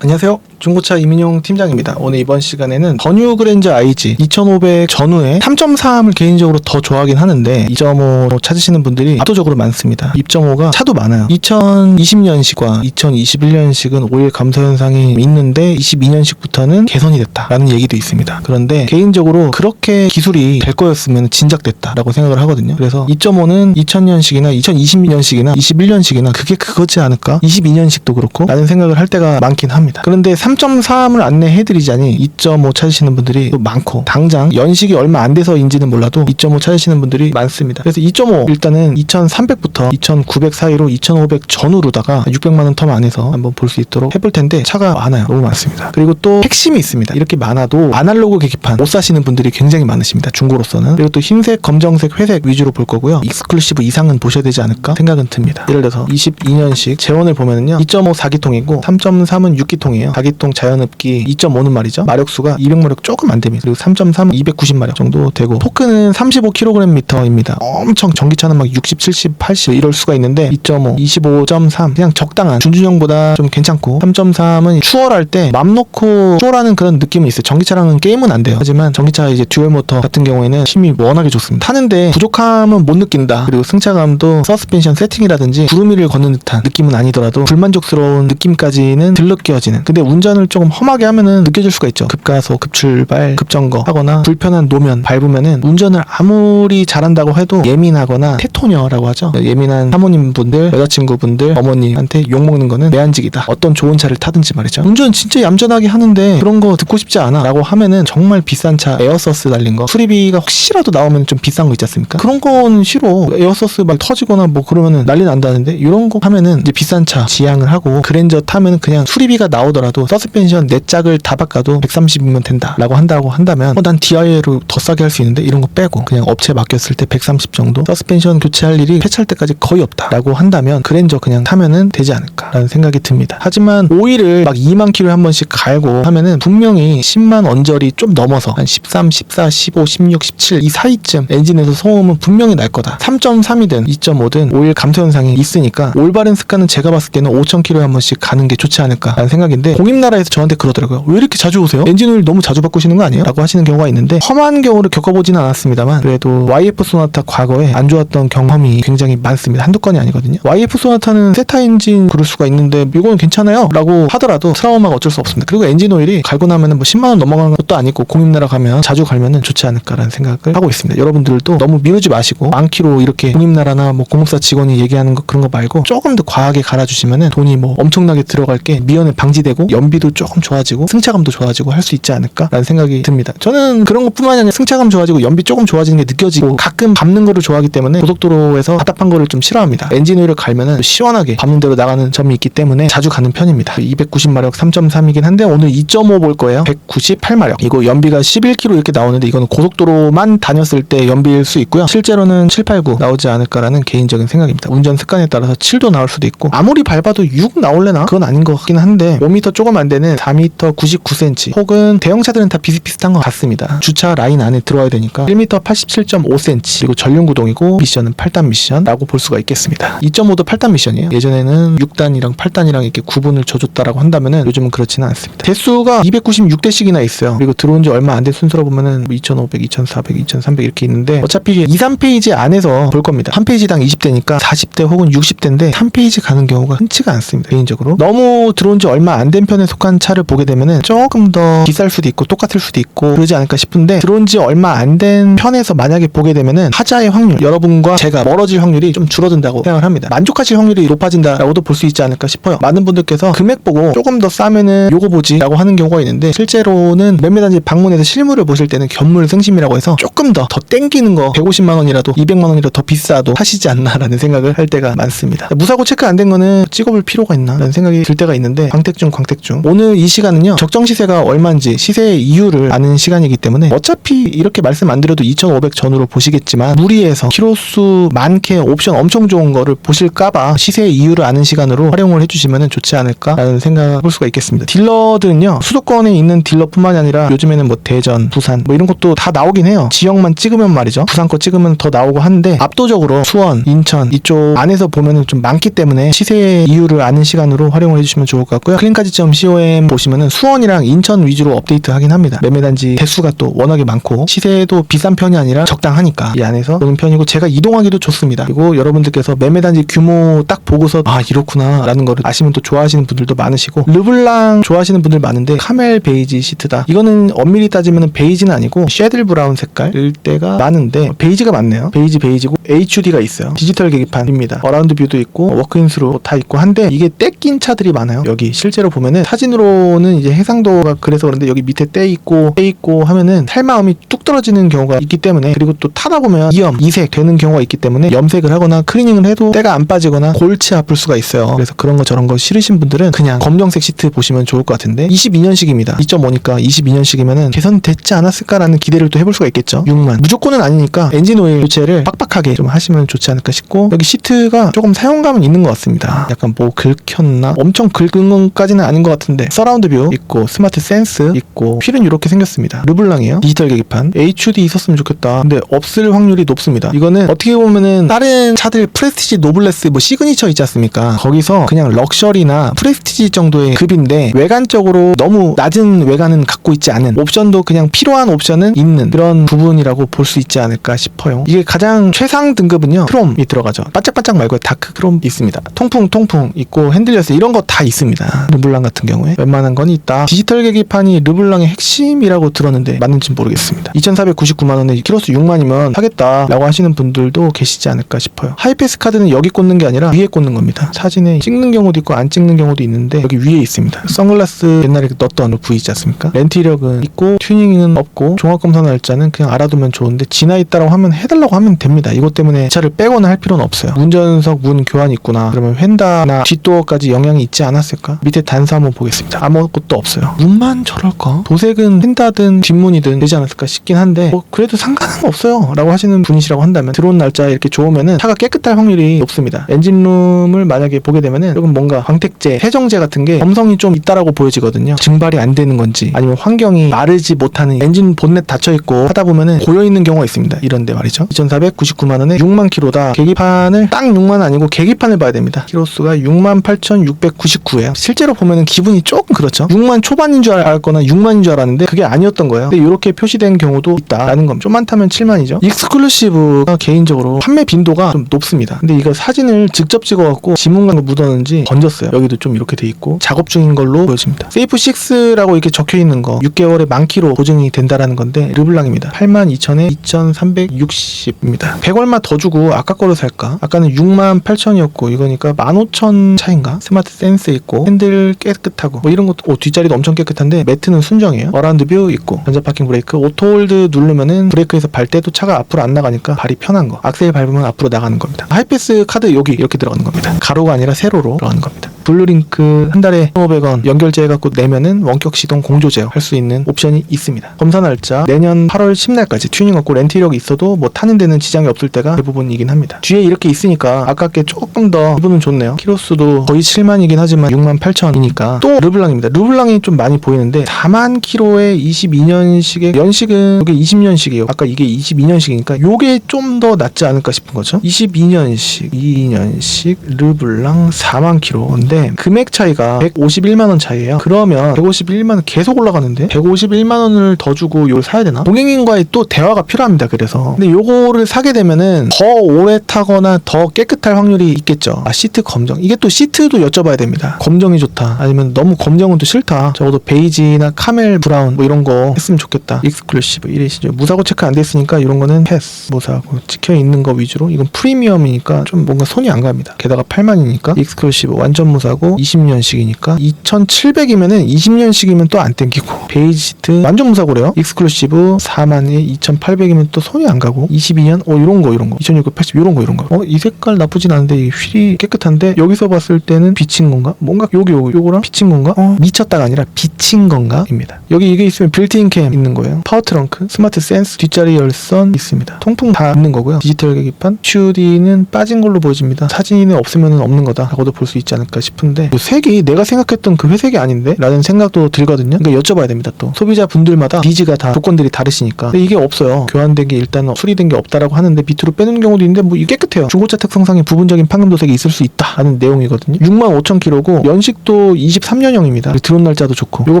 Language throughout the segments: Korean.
안녕하세요. 중고차 이민용 팀장입니다. 오늘 이번 시간에는 버뉴 그랜저 IG 2500 전후에 3.3을 개인적으로 더 좋아하긴 하는데 2.5 찾으시는 분들이 압도적으로 많습니다. 2.5가 차도 많아요. 2020년식과 2021년식은 오일 감소 현상이 있는데 22년식부터는 개선이 됐다라는 얘기도 있습니다. 그런데 개인적으로 그렇게 기술이 될 거였으면 진작됐다라고 생각을 하거든요. 그래서 2.5는 2000년식이나 2020년식이나 21년식이나 그게 그거지 않을까? 22년식도 그렇고 라는 생각을 할 때가 많긴 합니다. 그런데 3.3을 안내해 드리자니 2.5 찾으시는 분들이 또 많고 당장 연식이 얼마 안 돼서인지는 몰라도 2.5 찾으시는 분들이 많습니다. 그래서 2.5 일단은 2,300부터 2,900 사이로 2,500 전후로다가 600만 원 텀 안에서 한번 볼 수 있도록 해볼 텐데 차가 많아요. 너무 많습니다. 그리고 또 핵심이 있습니다. 이렇게 많아도 아날로그 계기판 못 사시는 분들이 굉장히 많으십니다. 중고로서는 그리고 또 흰색, 검정색, 회색 위주로 볼 거고요. 익스클루시브 이상은 보셔야 되지 않을까 생각은 듭니다. 예를 들어서 22년식 재원을 보면은요. 2.5 4기통이고 3.3은 6기통이에요. 4기 통 자연흡기 2.5는 말이죠. 마력수가 200마력 조금 안 됩니다. 그리고 3.3은 290마력 정도 되고 토크는 35kgm입니다. 엄청 전기차는 막 60, 70, 80 이럴 수가 있는데 2.5, 25.3 그냥 적당한 준준형보다 좀 괜찮고 3.3은 추월할 때 맘 놓고 추월하는 그런 느낌은 있어요. 전기차랑은 게임은 안 돼요. 하지만 전기차 이제 듀얼 모터 같은 경우에는 힘이 워낙에 좋습니다. 타는데 부족함은 못 느낀다. 그리고 승차감도 서스펜션 세팅이라든지 구름이를 걷는 듯한 느낌은 아니더라도 불만족스러운 느낌까지는 들 느껴지는. 근데 운전 을 조금 험하게 하면은 느껴질 수가 있죠. 급가속, 급출발, 급정거 하거나 불편한 노면 밟으면은 운전을 아무리 잘한다고 해도 예민하거나 테토녀라고 하죠. 예민한 사모님 분들, 여자친구분들, 어머님한테 욕먹는 거는 내한직이다. 어떤 좋은 차를 타든지 말이죠. 운전 진짜 얌전하게 하는데 그런 거 듣고 싶지 않아. 라고 하면은 정말 비싼 차 에어서스 달린 거 수리비가 혹시라도 나오면 좀 비싼 거 있지 않습니까? 그런 건 싫어. 에어서스 막 터지거나 뭐 그러면은 난리 난다는데 이런 거 하면은 이제 비싼 차 지향을 하고 그랜저 타면은 그냥 수리비가 나오더라도 서스펜션 네 짝을 다 바꿔도 130이면 된다라고 한다고 한다면 어, 난 DIA로 더 싸게 할 수 있는데 이런 거 빼고 그냥 업체 맡겼을 때 130 정도 서스펜션 교체할 일이 폐차할 때까지 거의 없다라고 한다면 그랜저 그냥 타면은 되지 않을까라는 생각이 듭니다. 하지만 오일을 막 2만 킬로에 한 번씩 갈고 하면은 분명히 10만 언저리 좀 넘어서 한 13, 14, 15, 16, 17 이 사이쯤 엔진에서 소음은 분명히 날 거다. 3.3이든 2.5든 오일 감소 현상이 있으니까 올바른 습관은 제가 봤을 때는 5천 킬로에 한 번씩 가는 게 좋지 않을까라는 생각인데 공임나 라에서 저한테 그러더라고요. 왜 이렇게 자주 오세요? 엔진 오일 너무 자주 바꾸시는 거 아니에요? 라고 하시는 경우가 있는데 험한 경우를 겪어보지는 않았습니다만 그래도 YF 소나타 과거에 안 좋았던 경험이 굉장히 많습니다. 한두 건이 아니거든요. YF 소나타는 세타 엔진 그럴 수가 있는데 이거는 괜찮아요 라고 하더라도 트라우마가 어쩔 수 없습니다. 그리고 엔진 오일이 갈고 나면은 뭐 10만 원 넘어가는 것도 아니고 공임나라 가면 자주 갈면은 좋지 않을까라는 생각을 하고 있습니다. 여러분들도 너무 미루지 마시고 만키로 이렇게 공임나라나 뭐 공업사 직원이 얘기하는 거 그런 거 말고 조금 더 과하게 갈아주시면은 돈이 뭐 엄청나게 들어갈 게 미연에 방지되고 연비 도 조금 좋아지고 승차감도 좋아지고 할 수 있지 않을까라는 생각이 듭니다. 저는 그런 것뿐만이 아니라 승차감 좋아지고 연비 조금 좋아지는 게 느껴지고 가끔 밟는 거를 좋아하기 때문에 고속도로에서 답답한 거를 좀 싫어합니다. 엔진 오일을 갈면은 시원하게 밟는 대로 나가는 점이 있기 때문에 자주 가는 편입니다. 290마력 3.3이긴 한데 오늘 2.5 볼 거예요. 198마력. 이거 연비가 11km 이렇게 나오는데 이거는 고속도로만 다녔을 때 연비일 수 있고요. 실제로는 7, 8, 9 나오지 않을까라는 개인적인 생각입니다. 운전 습관에 따라서 7도 나올 수도 있고 아무리 밟아도 6 나올래나? 그건 아닌 것 같긴 한데 5m 조금 안 되는 4m 99cm 혹은 대형차들은 다 비슷비슷한 것 같습니다. 주차 라인 안에 들어와야 되니까 1m 87.5cm 그리고 전륜 구동이고 미션은 8단 미션라고 볼 수가 있겠습니다. 2.5도 8단 미션이에요. 예전에는 6단이랑 8단이랑 이렇게 구분을 줘줬다라고 한다면은 요즘은 그렇지는 않습니다. 대수가 296대씩이나 있어요. 그리고 들어온 지 얼마 안 된 순서로 보면은 뭐 2500, 2400, 2300 이렇게 있는데 어차피 2, 3페이지 안에서 볼 겁니다. 한 페이지당 20대니까 40대 혹은 60대인데 3페이지 가는 경우가 흔치가 않습니다. 개인적으로 너무 들어온 지 얼마 안 된 편에 속한 차를 보게 되면은 조금 더 비쌀 수도 있고 똑같을 수도 있고 그러지 않을까 싶은데 들어온 지 얼마 안 된 편에서 만약에 보게 되면은 하자의 확률 여러분과 제가 멀어질 확률이 좀 줄어든다고 생각을 합니다. 만족하실 확률이 높아진다라고도 볼 수 있지 않을까 싶어요. 많은 분들께서 금액 보고 조금 더 싸면은 요거 보지 라고 하는 경우가 있는데 실제로는 몇몇 단지 방문해서 실물을 보실 때는 견물 승심이라고 해서 조금 더 더 땡기는 거 150만 원이라도 200만 원이라도 더 비싸도 하시지 않나라는 생각을 할 때가 많습니다. 무사고 체크 안 된 거는 찍어볼 필요가 있나 라는 생각이 들 때가 있는데 광택중 광택중 오늘 이 시간은요 적정 시세가 얼마인지 시세의 이유를 아는 시간이기 때문에 어차피 이렇게 말씀 안 드려도 2,500 전후로 보시겠지만 무리해서 키로수 많게 옵션 엄청 좋은 거를 보실까봐 시세의 이유를 아는 시간으로 활용을 해주시면 좋지 않을까라는 생각을 볼 수가 있겠습니다. 딜러들은요 수도권에 있는 딜러뿐만이 아니라 요즘에는 뭐 대전, 부산 뭐 이런 것도 다 나오긴 해요. 지역만 찍으면 말이죠. 부산 거 찍으면 더 나오고 하는데 압도적으로 수원, 인천 이쪽 안에서 보면은 좀 많기 때문에 시세의 이유를 아는 시간으로 활용을 해주시면 좋을 것 같고요. 클린까지.co GOM 보시면은 수원이랑 인천 위주로 업데이트 하긴 합니다. 매매단지 대수가 또 워낙에 많고 시세도 비싼 편이 아니라 적당하니까 이 안에서 보는 편이고 제가 이동하기도 좋습니다. 그리고 여러분들께서 매매단지 규모 딱 보고서 아 이렇구나 라는 거를 아시면 또 좋아하시는 분들도 많으시고 르블랑 좋아하시는 분들 많은데 카멜 베이지 시트다. 이거는 엄밀히 따지면 베이지는 아니고 쉐들 브라운 색깔일 때가 많은데 베이지가 많네요. 베이지 베이지고 HUD가 있어요. 디지털 계기판입니다. 어라운드 뷰도 있고 워크인스로 다 있고 한데 이게 떼낀 차들이 많아요. 여기 실제로 보면은 사 진으로는 이제 해상도가 그래서 그런데 여기 밑에 떼 있고 떼 있고 하면은 탈 마음이 뚝 떨어지는 경우가 있기 때문에 그리고 또 타다 보면 이염 이색 되는 경우가 있기 때문에 염색을 하거나 클리닝을 해도 때가 안 빠지거나 골치 아플 수가 있어요. 그래서 그런 거 저런 거 싫으신 분들은 그냥 검정색 시트 보시면 좋을 것 같은데 22년식입니다. 2.5니까 22년식이면은 개선됐지 않았을까라는 기대를 또 해볼 수가 있겠죠. 6만 무조건은 아니니까 엔진 오일 교체를 빡빡하게 좀 하시면 좋지 않을까 싶고 여기 시트가 조금 사용감은 있는 것 같습니다. 약간 뭐 긁혔나 엄청 긁은 것까지는 아닌 것 같은데 서라운드 뷰 있고 스마트 센스 있고 휠은 이렇게 생겼습니다. 르블랑이에요. 디지털 계기판 HUD 있었으면 좋겠다. 근데 없을 확률이 높습니다. 이거는 어떻게 보면은 다른 차들 프레스티지 노블레스 뭐 시그니처 있지 않습니까? 거기서 그냥 럭셔리나 프레스티지 정도의 급인데 외관적으로 너무 낮은 외관은 갖고 있지 않은 옵션도 그냥 필요한 옵션은 있는 그런 부분이라고 볼 수 있지 않을까 싶어요. 이게 가장 최상 등급은요 크롬이 들어가죠. 반짝반짝 말고 다크 크롬 있습니다. 통풍 통풍 있고 핸들 열쇠 이런 거 다 있습니다. 르블랑 같은 경우 에 웬만한 건 있다. 디지털 계기판이 르블랑의 핵심이라고 들었는데 맞는지 모르겠습니다. 2,499만 원에 키로수 6만이면 하겠다라고 하시는 분들도 계시지 않을까 싶어요. 하이패스 카드는 여기 꽂는 게 아니라 위에 꽂는 겁니다. 사진에 찍는 경우도 있고 안 찍는 경우도 있는데 여기 위에 있습니다. 선글라스 옛날에 넣었던 V 있지 않습니까? 렌트 이력은 있고 튜닝은 없고 종합검사 날짜는 그냥 알아두면 좋은데 지나 있다라고 하면 해달라고 하면 됩니다. 이것 때문에 차를 빼거나 할 필요는 없어요. 운전석 문 교환 있구나. 그러면 휀다나 뒷도어까지 영향이 있지 않았을까? 밑에 단서 한번 보겠습니다. 아무것도 없어요. 문만 저럴까? 도색은 휀다든 뒷문이든 되지 않았을까 싶긴 한데 뭐 그래도 상관은 없어요. 라고 하시는 분이시라고 한다면 들어온 날짜 이렇게 좋으면은 차가 깨끗할 확률이 높습니다. 엔진룸을 만약에 보게 되면은 조금 뭔가 광택제, 세정제 같은 게 점성이 좀 있다라고 보여지거든요. 증발이 안 되는 건지 아니면 환경이 마르지 못하는 엔진 본넷 닫혀 있고 하다 보면은 고여 있는 경우가 있습니다. 이런데 말이죠. 2,499만 원에 6만 킬로다. 계기판을 딱 6만 아니고 계기판을 봐야 됩니다. 키로수가 68,699예요. 실제로 보면은 기분이 조금 그렇죠. 6만 초반인 줄 알거나 6만인 줄 알았는데 그게 아니었던 거예요. 근데 이렇게 표시된 경우도 있다라는 겁니다. 좀만 타면 7만이죠. 익스클루시브가 개인적으로 판매 빈도가 좀 높습니다. 근데 이거 사진을 직접 찍어갖고 지문광을 묻었는지 건졌어요. 여기도 좀 이렇게 돼 있고 작업 중인 걸로 보여집니다. 세이프 6라고 이렇게 적혀 있는 거 6개월에 만 킬로 보증이 된다라는 건데 르블랑입니다. 8만 2천에 2,360입니다. 100얼마 더 주고 아까 거로 살까? 아까는 6만 8천이었고 이거니까 15,000 차인가? 스마트 센스 있고 핸들 깨끗 하고 뭐 이런 것도 오, 뒷자리도 엄청 깨끗한데 매트는 순정이에요. 어라운드 뷰 있고 전자 파킹 브레이크 오토홀드 누르면은 브레이크에서 발 때도 차가 앞으로 안 나가니까 발이 편한 거. 악셀 밟으면 앞으로 나가는 겁니다. 하이패스 카드 여기 이렇게 들어가는 겁니다. 가로가 아니라 세로로 들어가는 겁니다. 블루링크 한 달에 1,500원 연결제해갖고 내면은 원격 시동 공조 제어 할 수 있는 옵션이 있습니다. 검사 날짜 내년 8월 10날까지 튜닝 없고 렌트 이력이 있어도 뭐 타는 데는 지장이 없을 때가 대부분이긴 합니다. 뒤에 이렇게 있으니까 아깝게 조금 더 기분은 좋네요. 키로수도 거의 7만이긴 하지만 6만 8천이니까 또 르블랑입니다. 르블랑이 좀 많이 보이는데 4만 킬로에 22년식의 연식은 이게 20년식이에요. 아까 이게 22년식이니까 요게 좀 더 낫지 않을까 싶은 거죠. 22년식, 2년식 르블랑 4만 킬로인데 금액 차이가 151만 원 차이예요. 그러면 151만 원 계속 올라가는데 151만 원을 더 주고 이걸 사야 되나? 고객님과의 또 대화가 필요합니다. 그래서 근데 요거를 사게 되면은 더 오래 타거나 더 깨끗할 확률이 있겠죠. 아 시트 검정 이게 또 시트도 여쭤봐야 됩니다. 검정이 좋다 아니면 너무 검정은 또 싫다. 적어도 베이지나 카멜 브라운 뭐 이런 거 했으면 좋겠다. 익스클루시브 이래시죠. 무사고 체크 안 됐으니까 이런 거는 패스 무사고 찍혀 있는 거 위주로 이건 프리미엄이니까 좀 뭔가 손이 안 갑니다. 게다가 8만이니까 익스클루시브 완전 무사 고 20년식이니까 2,700이면은 20년식이면 또 안 땡기고 베이지 시트 완전 무사고래요. 익스클루시브 4만에 2,800이면 또 손이 안 가고 22년 어 이런 거 이런 거 2,680 이런 거 이런 거. 어 이 색깔 나쁘진 않은데 이 휠이 깨끗한데 여기서 봤을 때는 비친 건가? 뭔가 요기 요거 요거랑 비친 건가? 어 미쳤다가 아니라 비친 건가입니다. 여기 이게 있으면 빌트인 캠 있는 거예요. 파워 트렁크, 스마트 센스, 뒷자리 열선 있습니다. 통풍 다 있는 거고요. 디지털 계기판, HUD는 빠진 걸로 보여집니다. 사진이 없으면 없는 거다라고도 볼 수 있지 않을까 싶어요. 싶은데 그 색이 내가 생각했던 그 회색이 아닌데? 라는 생각도 들거든요. 그러니까 여쭤봐야 됩니다 또. 소비자 분들마다 니즈가 다 조건들이 다르시니까. 근데 이게 없어요. 교환된 게 일단 수리된 게 없다라고 하는데 밑으로 빼는 경우도 있는데 뭐 깨끗해요. 중고차 특성상의 부분적인 판금 도색이 있을 수 있다라는 내용이거든요. 6만 5천 킬로고 연식도 23년형입니다. 들어온 날짜도 좋고 이거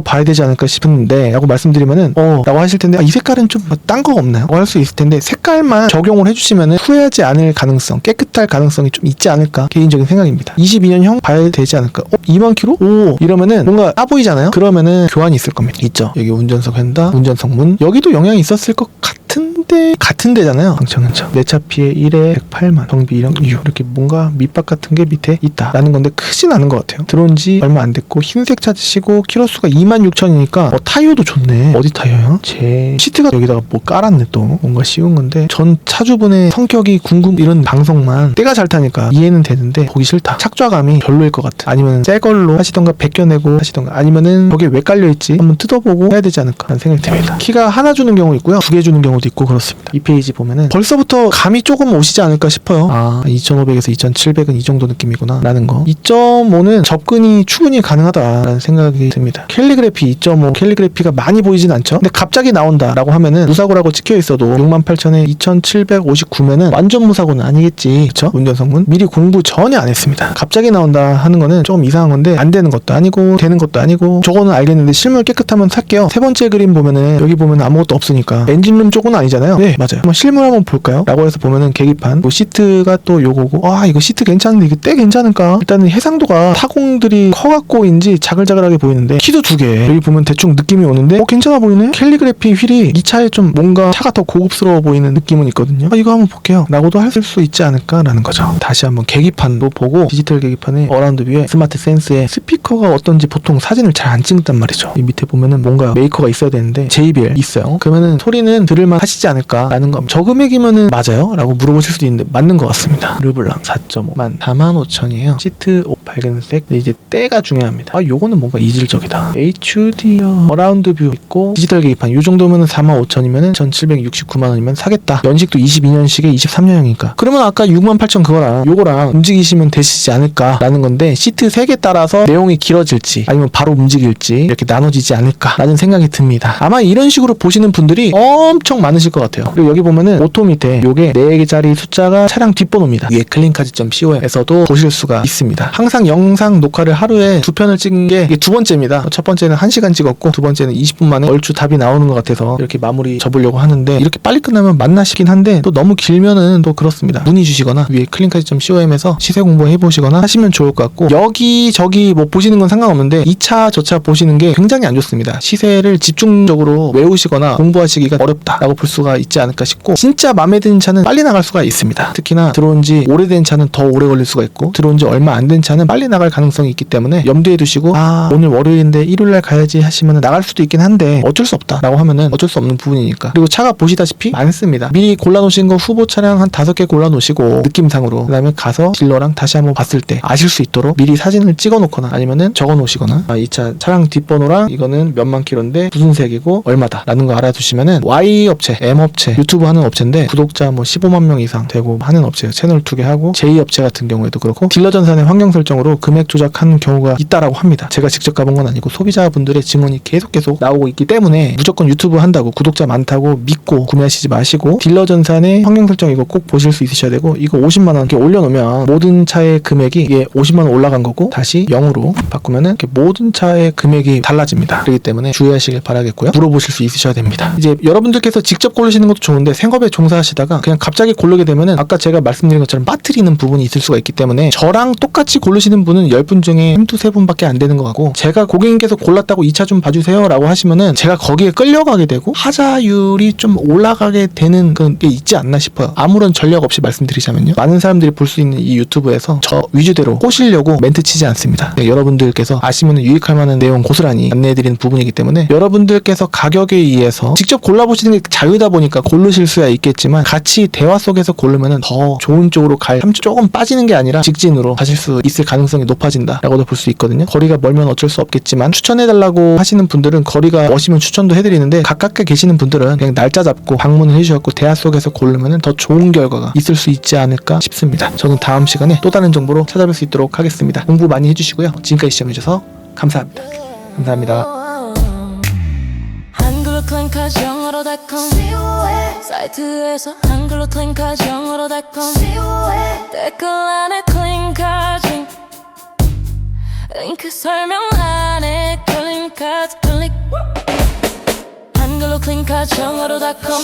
봐야 되지 않을까 싶은데 라고 말씀드리면은 어 라고 하실 텐데 아, 이 색깔은 좀 딴 거 없나요? 라고 할 수 있을 텐데 색깔만 적용을 해주시면은 후회하지 않을 가능성 깨끗할 가능성이 좀 있지 않을까 개인적인 생각입니다. 22년형 봐야 되지 않을까? 어 2만 킬로? 오 이러면은 뭔가 따 보이잖아요. 그러면은 교환이 있을 겁니다. 있죠. 여기 운전석 횡다, 운전석 문 여기도 영향이 있었을 것 같 은데 같은 데잖아요. 방청현청 내차 피해 1에 108만 정비 1형 이유 이렇게 뭔가 밑밥 같은 게 밑에 있다라는 건데 크진 않은 것 같아요. 들어온 지 얼마 안 됐고 흰색 찾으시고 키로수가 2만 6천이니까 어, 타이어도 좋네. 어디 타이어요? 제 시트가 여기다가 뭐 깔았네 또 뭔가 쉬운 건데 전 차주분의 성격이 궁금 이런 방송만 때가 잘 타니까 이해는 되는데 보기 싫다. 착좌감이 별로일 것 같아. 아니면 새 걸로 하시던가 벗겨내고 하시던가 아니면은 저게 왜 깔려 있지? 한번 뜯어보고 해야 되지 않을까 하는 생각이 듭니다. 키가 하나 주는 경우 있고요. 두 개 주는 경우 도 있고 그렇습니다. 이 페이지 보면은 벌써부터 감이 조금 오시지 않을까 싶어요. 아 2,500에서 2,700은 이 정도 느낌이구나 라는 거. 2.5는 접근이 충분히 가능하다라는 생각이 듭니다. 캘리그래피 2.5 캘리그래피가 많이 보이진 않죠. 근데 갑자기 나온다라고 하면은 무사고라고 찍혀 있어도 68,000에 2,759면은 완전 무사고는 아니겠지. 그쵸? 운전성문 미리 공부 전혀 안 했습니다. 갑자기 나온다 하는 거는 조금 이상한 건데 안 되는 것도 아니고 되는 것도 아니고 저거는 알겠는데 실물 깨끗하면 살게요. 세 번째 그림 보면은 여기 보면 아무것도 없으니까 엔진룸 쪽은 아니잖아요. 네 맞아요. 한번 실물 한번 볼까요? 라고 해서 보면은 계기판 뭐 시트가 또 요거고 아 이거 시트 괜찮은데 이거 때 괜찮을까? 일단은 해상도가 타공들이 커갖고인지 자글자글하게 보이는데 키도 두 개. 여기 보면 대충 느낌이 오는데 어 괜찮아 보이네. 캘리그래피 휠이 이 차에 좀 뭔가 차가 더 고급스러워 보이는 느낌은 있거든요. 아, 이거 한번 볼게요. 라고도 할 수 있지 않을까라는 거죠. 다시 한번 계기판도 보고 디지털 계기판에 어라운드 뷰에 스마트 센스에 스피커가 어떤지 보통 사진을 잘 안 찍는단 말이죠. 이 밑에 보면은 뭔가 메이커가 있어야 되는데 JBL 있어요. 그러면은 소리는 들을만 하시지 않을까라는 거. 저 금액이면은 맞아요? 라고 물어보실 수도 있는데 맞는 것 같습니다. 르블랑 4.5만 45,000이에요. 시트 오 밝은색. 이제 때가 중요합니다. 아 요거는 뭔가 이질적이다. HDR 어라운드 뷰 있고 디지털 계기판 요 정도면은 45,000이면은 1,769만 원이면 사겠다. 연식도 22년식에 23년형이니까. 그러면 아까 68,000 그거랑 요거랑 움직이시면 되시지 않을까라는 건데 시트 색에 따라서 내용이 길어질지 아니면 바로 움직일지 이렇게 나눠지지 않을까라는 생각이 듭니다. 아마 이런 식으로 보시는 분들이 엄청 많 으실 것 같아요. 그리고 여기 보면은 오토 밑에 요게 4개짜리 숫자가 차량 뒷번호입니다. 위에 클린카지.com에서도 보실 수가 있습니다. 항상 영상 녹화를 하루에 두 편을 찍은 게 두 번째입니다. 첫 번째는 1시간 찍었고 두 번째는 20분 만에 얼추 답이 나오는 것 같아서 이렇게 마무리 접으려고 하는데 이렇게 빨리 끝나면 맛나 싶긴 한데 또 너무 길면은 또 그렇습니다. 문의 주시거나 위에 클린카지.com에서 시세 공부 해 보시거나 하시면 좋을 것 같고 여기 저기 뭐 보시는 건 상관없는데 이차저차 보시는 게 굉장히 안 좋습니다. 시세를 집중적으로 외우시거나 공부하시기가 어렵다라고 볼 수가 있지 않을까 싶고 진짜 마음에 드는 차는 빨리 나갈 수가 있습니다. 특히나 들어온 지 오래된 차는 더 오래 걸릴 수가 있고 들어온 지 얼마 안 된 차는 빨리 나갈 가능성이 있기 때문에 염두에 두시고 아 오늘 월요일인데 일요일 날 가야지 하시면 나갈 수도 있긴 한데 어쩔 수 없다라고 하면은 어쩔 수 없는 부분이니까 그리고 차가 보시다시피 많습니다. 미리 골라 놓으신 거 후보 차량 한 다섯 개 골라 놓으시고 느낌상으로 그다음에 가서 딜러랑 다시 한번 봤을 때 아실 수 있도록 미리 사진을 찍어 놓거나 아니면은 적어 놓으시거나 아, 이 차 차량 뒷번호랑 이거는 몇만 킬로인데 무슨 색이고 얼마다라는 거 알아두시면은 Y 업체, M 업체, 유튜브 하는 업체인데 구독자 뭐 15만 명 이상 되고 하는 업체예요. 채널 두 개 하고 J 업체 같은 경우에도 그렇고 딜러 전산의 환경 설정으로 금액 조작하는 경우가 있다라고 합니다. 제가 직접 가본 건 아니고 소비자분들의 증언이 계속 계속 나오고 있기 때문에 무조건 유튜브 한다고 구독자 많다고 믿고 구매하시지 마시고 딜러 전산의 환경 설정 이거 꼭 보실 수 있으셔야 되고 이거 50만 원 이렇게 올려놓으면 모든 차의 금액이 이게 50만 원 올라간 거고 다시 0으로 바꾸면은 이렇게 모든 차의 금액이 달라집니다. 그렇기 때문에 주의하시길 바라겠고요. 물어보실 수 있으셔야 됩니다. 이제 여러분들께서 직접 고르시는 것도 좋은데 생업에 종사하시다가 그냥 갑자기 고르게 되면은 아까 제가 말씀드린 것처럼 빠뜨리는 부분이 있을 수가 있기 때문에 저랑 똑같이 고르시는 분은 10분 중에 한두 세 분밖에 안 되는 것 같고 제가 고객님께서 골랐다고 이차좀 봐주세요 라고 하시면은 제가 거기에 끌려가게 되고 하자율이 좀 올라가게 되는 그런 게 있지 않나 싶어요. 아무런 전략 없이 말씀드리자면요. 많은 사람들이 볼 수 있는 이 유튜브에서 저 위주대로 꼬시려고 멘트 치지 않습니다. 네, 여러분들께서 아시면 유익할 만한 내용 고스란히 안내해드리는 부분이기 때문에 여러분들께서 가격에 의해서 직접 골라보시는 게 자유 다 보니까 고르실 수야 있겠지만 같이 대화 속에서 고르면은 더 좋은 쪽으로 갈 삼- 조금 빠지는 게 아니라 직진으로 가실 수 있을 가능성이 높아진다라고도 볼 수 있거든요. 거리가 멀면 어쩔 수 없겠지만 추천해달라고 하시는 분들은 거리가 머시면 추천도 해드리는데 가깝게 계시는 분들은 그냥 날짜 잡고 방문을 해주셨고 대화 속에서 고르면은 더 좋은 결과가 있을 수 있지 않을까 싶습니다. 저는 다음 시간에 또 다른 정보로 찾아뵐 수 있도록 하겠습니다. 공부 많이 해주시고요. 지금까지 시청해주셔서 감사합니다. 감사합니다. 영어로 닷컴. 사이트에서 한글로 클릭하지 영어로 닷컴. 댓글 안에 클릭하지. 링크 설명 안에 클릭하지 클릭. 한글로 클릭하지 영어로 닷컴